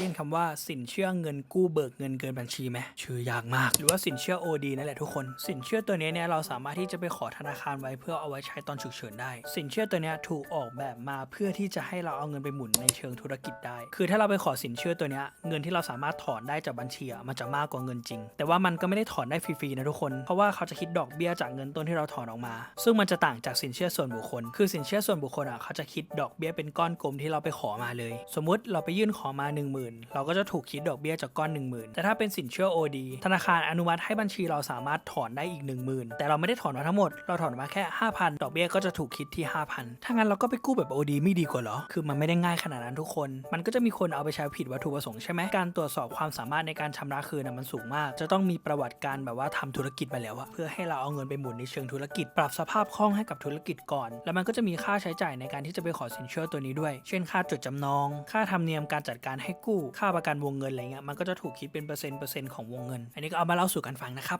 ได้ยินคำว่าสินเชื่อเงินกู้เบิกเงินเกินบัญชีไหมชื่อยากมาก หรือว่าสินเชื่อ OD นั่นแหละทุกคน สินเชื่อตัวนี้เนี่ยเราสามารถที่จะไปขอธนาคารไว้เพื่อเอาไว้ใช้ตอนฉุกเฉินได้ สินเชื่อตัวนี้ถูกออกแบบมาเพื่อที่จะให้เราเอาเงินไปหมุนในเชิงธุรกิจได้ คือถ้าเราไปขอสินเชื่อตัวนี้เงินที่เราสามารถถอนได้จากบัญชีอะมันจะมากกว่าเงินจริง แต่ว่ามันก็ไม่ได้ถอนได้ฟรีๆนะทุกคน เพราะว่าเขาจะคิดดอกเบี้ยจากเงินต้นที่เราถอนออกมา ซึ่งมันจะต่างจากสินเชื่อส่วนบุคคล คือสินเชื่อส่วนบุคคลอะเขาจะคิดดอกเบี้ยเป็นก้อนกลมที่เราไปขอมาเลย สมมุติเราไปยื่นขอมา 1 0,000เราก็จะถูกคิดดอกเบี้ยจากก้อน 1 0,000 แต่ถ้าเป็นสินเชื่อ OD ธนาคารอนุมัติให้บัญชีเราสามารถถอนได้อีก 10,000 แต่เราไม่ได้ถอนมาทั้งหมด เราถอนมาแค่ 5,000 ดอกเบี้ยก็จะถูกคิดที่ 5,000 ถ้างั้นเราก็ไปกู้แบบ OD ไม่ดีกว่าเหรอ คือมันไม่ได้ง่ายขนาดนั้นทุกคน มันก็จะมีคนเอาไปใช้ผิดวัตถุประสงค์ใช่ไหมการตรวจสอบความสามารถในการชำระคืนนะมันสูงมาก จะต้องมีประวัติการแบบว่าทำธุรกิจมาแล้วอะเพื่อให้เราเอาเงินไปหมุนในเชิงธุรกิจ ปรับสภาพคล่องให้กับธุรกิจก่อน แล้วมันก็จะมีค่าใช้จ่ายในการที่จะไปขอสินเชื่อตัวนี้ด้วย เช่นค่าจดจำนอง ค่าธรรมเนียมการจัดการให้กู้ค่าประกันวงเงินอะไรเงี้ยมันก็จะถูกคิดเป็นเปอร์เซ็นต์เปอร์เซ็นต์ของวงเงิน อันนี้ก็เอามาเล่าสู่กันฟังนะครับ